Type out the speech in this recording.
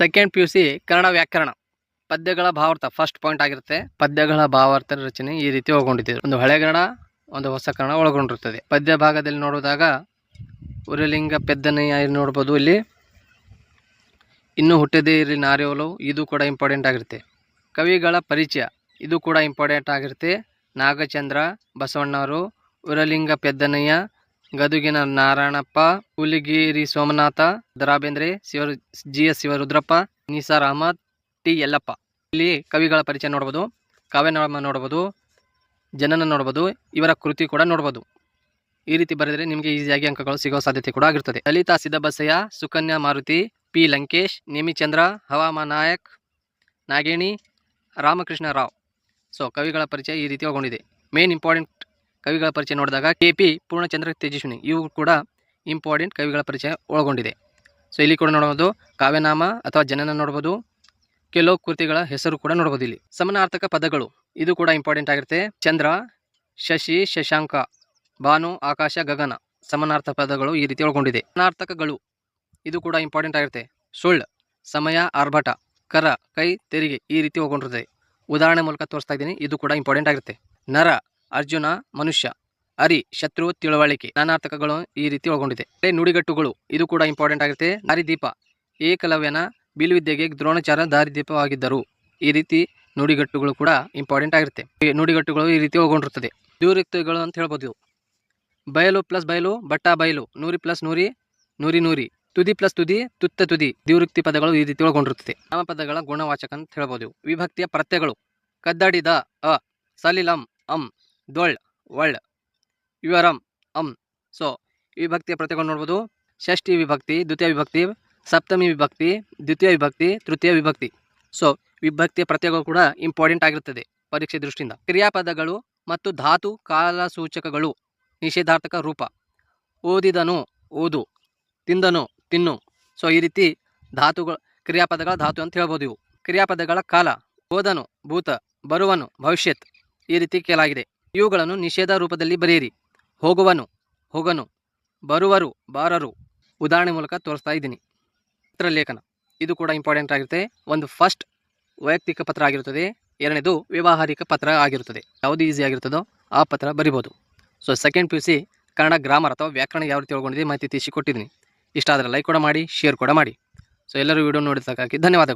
Second P U C Kannada ವ್ಯಾಕರಣ. ಪದ್ಯಗಳ ಭಾವಾರ್ಥ ಫಸ್ಟ್ ಪಾಯಿಂಟ್ ಆಗಿರುತ್ತೆ. ಪದ್ಯಗಳ ಭಾವಾರ್ಥ ರಚನೆ ಈ ರೀತಿ ಒಳಗೊಂಡಿದೆ. ಒಂದು ಹಳೆ ಕನ್ನಡ, ಒಂದು ಹೊಸ ಕನ್ನಡ ಒಳಗೊಂಡಿರುತ್ತದೆ ಪದ್ಯ ಭಾಗದಲ್ಲಿ ನೋಡಿದಾಗ ಉರಲಿಂಗ ಪೆದ್ದನೆಯ ನೋಡ್ಬೋದು ಇಲ್ಲಿ? ಇನ್ನೂ ಹುಟ್ಟದೇ ಇರಲಿ ನಾರ್ಯೋಲು ಇದು ಕೂಡ ಇಂಪಾರ್ಟೆಂಟ್ ಆಗಿರುತ್ತೆ. ಕವಿಗಳ ಪರಿಚಯ, ಇದು ಕೂಡ ಇಂಪಾರ್ಟೆಂಟ್ ಆಗಿರುತ್ತೆ. ನಾಗಚಂದ್ರ, ಬಸವಣ್ಣವರು, Uralinga Peddanayya ಗದುಗಿನ Narayanappa, Huligiri Somanatha Darabendre Shiva G S Shivarudrappa, Nisar Ahmed, T Yallappa. ಇಲ್ಲಿ ಕವಿಗಳ ಪರಿಚಯ ನೋಡ್ಬೋದು, ಕಾವ್ಯನಾಮ ನೋಡ್ಬೋದು, ಜನನ ನೋಡ್ಬೋದು, ಇವರ ಕೃತಿ ಕೂಡ ನೋಡ್ಬೋದು. ಈ ರೀತಿ ಬರೆದರೆ ನಿಮಗೆ ಈಸಿಯಾಗಿ ಅಂಕಗಳು ಸಿಗೋ ಸಾಧ್ಯತೆ ಕೂಡ ಆಗಿರ್ತದೆ. ಲಲಿತಾ ಸಿದ್ದಬಸಯ್ಯ, ಸುಕನ್ಯಾ ಮಾರುತಿ, ಪಿ ಲಂಕೇಶ್ ನೇಮಿಚಂದ್ರ ಹವಾಮ ನಾಯಕ್, ನಾಗೇಣಿ, ರಾಮಕೃಷ್ಣ ರಾವ್. ಸೊ ಕವಿಗಳ ಪರಿಚಯ ಈ ರೀತಿ ಒಳಗೊಂಡಿದೆ ಮೇನ್ ಇಂಪಾರ್ಟೆಂಟ್ ಕವಿಗಳ ಪರಿಚಯ ನೋಡಿದಾಗ ಕೆ ಪಿ ಪೂರ್ಣಚಂದ್ರ ತೇಜಸ್ವಿನಿ, ಇವು ಕೂಡ ಇಂಪಾರ್ಟೆಂಟ್ ಕವಿಗಳ ಪರಿಚಯ ಒಳಗೊಂಡಿದೆ. ಸೊ, ಇಲ್ಲಿ ಕೂಡ ನೋಡ್ಬೋದು ಕಾವ್ಯನಾಮ ಅಥವಾ ಜನನ ನೋಡ್ಬೋದು ಕೆಲವು ಕೃತಿಗಳ ಹೆಸರು ಕೂಡ ನೋಡ್ಬೋದು ಇಲ್ಲಿ. ಸಮನಾರ್ಥಕ ಪದಗಳು, ಇದು ಕೂಡ ಇಂಪಾರ್ಟೆಂಟ್ ಆಗಿರುತ್ತೆ. ಚಂದ್ರ, ಶಶಿ, ಶಶಾಂಕ, ಭಾನು, ಆಕಾಶ, ಗಗನ, ಸಮನಾರ್ಥ ಪದಗಳು ಈ ರೀತಿ ಒಳಗೊಂಡಿದೆ. ಸಮನಾರ್ಥಕಗಳು, ಇದು ಕೂಡ ಇಂಪಾರ್ಟೆಂಟ್ ಆಗಿರುತ್ತೆ. ಸುಳ್ಳು, ಸಮಯ, ಆರ್ಭಟ, ಕರ, ಕೈ, ತೆರಿಗೆ ಈ ರೀತಿ ಒಳಗೊಂಡಿರುತ್ತೆ. ಉದಾಹರಣೆ ಮೂಲಕ ತೋರಿಸ್ತಾ ಇದ್ದೀನಿ, ಇದು ಕೂಡ ಇಂಪಾರ್ಟೆಂಟ್ ಆಗಿರುತ್ತೆ. ನರ ಅರ್ಜುನ, ಮನುಷ್ಯ ಅರಿ ಶತ್ರು, ತಿಳುವಳಿಕೆ ನಾನಾರ್ಥಕಗಳು ಈ ರೀತಿ ಒಳಗೊಂಡಿದೆ. ನುಡಿಗಟ್ಟುಗಳು, ಇದು ಕೂಡ ಇಂಪಾರ್ಟೆಂಟ್ ಆಗುತ್ತೆ ದಾರಿದೀಪ ಏಕಲವ್ಯನ ಬಿಲ್ವಿದ್ಯೆಗೆ ದ್ರೋಣಾಚಾರ್ಯ ದಾರಿದೀಪವಾಗಿದ್ದರು. ಈ ರೀತಿ ನುಡಿಗಟ್ಟುಗಳು ಕೂಡ ಇಂಪಾರ್ಟೆಂಟ್ ಆಗಿರುತ್ತೆ. ನುಡಿಗಟ್ಟುಗಳು ಈ ರೀತಿ ಒಳಗೊಂಡಿರುತ್ತದೆ. ದ್ಯೂರಿಕ್ತಗಳು ಅಂತ ಹೇಳ್ಬೋದು. ಬಯಲು ಪ್ಲಸ್ ಬಯಲು, ಬಟ್ಟ ಬಯಲು, ನೂರಿ ಪ್ಲಸ್ ನೂರಿ ನೂರಿ ನೂರಿ, ತುದಿ ಪ್ಲಸ್ ತುದಿ, ತುತ್ತ ತುದಿ ದಿವೃಕ್ತಿ ಪದಗಳು ಈ ರೀತಿ ಒಳಗೊಂಡಿರುತ್ತದೆ. ನಾಮಪದಗಳ ಗುಣವಾಚಕ ಅಂತ ಹೇಳ್ಬೋದು. ವಿಭಕ್ತಿಯ ಪ್ರತ್ಯಗಳು ಕದ್ದಡಿದ, ಅ, ಸಲಿಲಂ, ಅಂ ದೊಳ್ ಒಳ್ ಯುವರಂ, ಅಂ, ಸೊ ವಿಭಕ್ತಿಯ ಪ್ರತಿಗಳು ನೋಡ್ಬೋದು. ಷಷ್ಠಿ ವಿಭಕ್ತಿ, ದ್ವಿತೀಯ ವಿಭಕ್ತಿ, ಸಪ್ತಮಿ ವಿಭಕ್ತಿ, ದ್ವಿತೀಯ ವಿಭಕ್ತಿ, ತೃತೀಯ ವಿಭಕ್ತಿ. ಸೊ ವಿಭಕ್ತಿಯ ಪ್ರತ್ಯಯಗಳು ಕೂಡ ಇಂಪಾರ್ಟೆಂಟ್ ಆಗಿರುತ್ತದೆ ಪರೀಕ್ಷೆ ದೃಷ್ಟಿಯಿಂದ. ಕ್ರಿಯಾಪದಗಳು ಮತ್ತು ಧಾತು ಕಾಲಸೂಚಕಗಳು, ನಿಷೇಧಾರ್ಥಕ ರೂಪ. ಓದಿದನು, ಓದು. ತಿಂದನು, ತಿನ್ನು. ಸೊ, ಈ ರೀತಿ ಧಾತುಗಳು, ಕ್ರಿಯಾಪದಗಳ ಧಾತು ಅಂತ ಹೇಳ್ಬೋದು ಇವು. ಕ್ರಿಯಾಪದಗಳ ಕಾಲ. ಓದನು, ಭೂತ. ಬರುವನು, ಭವಿಷ್ಯತ್. ಈ ರೀತಿ ಕೇಳಾಗಿದೆ ಇವುಗಳನ್ನು ನಿಷೇಧ ರೂಪದಲ್ಲಿ ಬರೆಯಿರಿ. ಹೋಗುವನು, ಹೋಗನು, ಬರುವರು, ಬಾರರು. ಉದಾಹರಣೆ ಮೂಲಕ ತೋರಿಸ್ತಾ ಇದ್ದೀನಿ. ಪತ್ರ ಲೇಖನ ಇದು ಕೂಡ ಇಂಪಾರ್ಟೆಂಟ್ ಆಗಿರುತ್ತೆ. ಒಂದು ಫಸ್ಟ್ ವೈಯಕ್ತಿಕ ಪತ್ರ ಆಗಿರುತ್ತದೆ. ಎರಡನೇದು ವ್ಯಾವಹಾರಿಕ ಪತ್ರ ಆಗಿರುತ್ತದೆ. ಯಾವುದು ಈಸಿ ಆಗಿರ್ತದೋ ಆ ಪತ್ರ ಬರಿಬೋದು. So second P U C Kannada grammar ಅಥವಾ ವ್ಯಾಕರಣ ಯಾವ ರೀತಿ ಒಳಗೊಂಡಿದೆ ಮಾಹಿತಿ ತಿಳಿಸಿಕೊಟ್ಟಿದ್ದೀನಿ ಇಷ್ಟ ಆದರೆ ಲೈಕ್ ಕೂಡ ಮಾಡಿ ಶೇರ್ ಕೂಡ ಮಾಡಿ. ಸೊ ಎಲ್ಲರೂ ವಿಡಿಯೋ ನೋಡಿದ್ದಕ್ಕಾಗಿ ಧನ್ಯವಾದಗಳು.